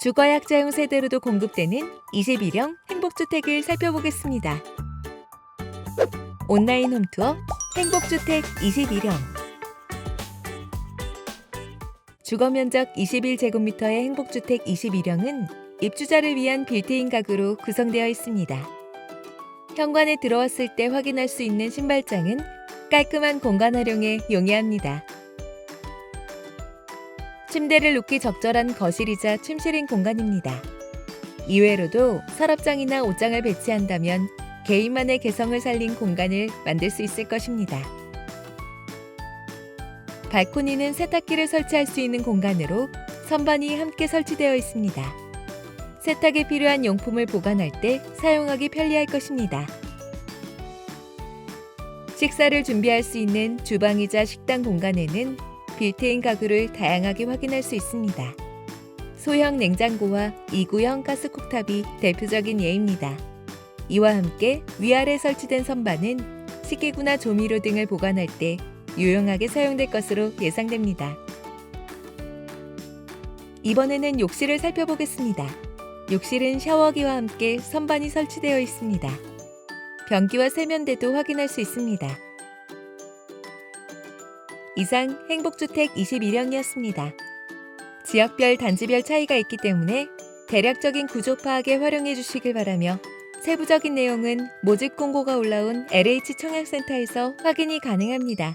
주거약자용 세대로도 공급되는 21형 행복주택을 살펴보겠습니다. 온라인 홈투어 행복주택 21형 주거 면적 21제곱미터의 행복주택 21형은 입주자를 위한 빌트인 가구로 구성되어 있습니다. 현관에 들어왔을 때 확인할 수 있는 신발장은 깔끔한 공간 활용에 용이합니다. 침대를 놓기 적절한 거실이자 침실인 공간입니다. 이외로도 서랍장이나 옷장을 배치한다면 개인만의 개성을 살린 공간을 만들 수 있을 것입니다. 발코니는 세탁기를 설치할 수 있는 공간으로 선반이 함께 설치되어 있습니다. 세탁에 필요한 용품을 보관할 때 사용하기 편리할 것입니다. 식사를 준비할 수 있는 주방이자 식당 공간에는 빌트인 가구를 다양하게 확인할 수 있습니다. 소형 냉장고와 2구형 가스쿡탑이 대표적인 예입니다. 이와 함께 위아래 설치된 선반은 식기구나 조미료 등을 보관할 때 유용하게 사용될 것으로 예상됩니다. 이번에는 욕실을 살펴보겠습니다. 욕실은 샤워기와 함께 선반이 설치되어 있습니다. 변기와 세면대도 확인할 수 있습니다. 이상 행복주택 21형이었습니다. 지역별 단지별 차이가 있기 때문에 대략적인 구조 파악에 활용해 주시길 바라며 세부적인 내용은 모집 공고가 올라온 LH 청약센터에서 확인이 가능합니다.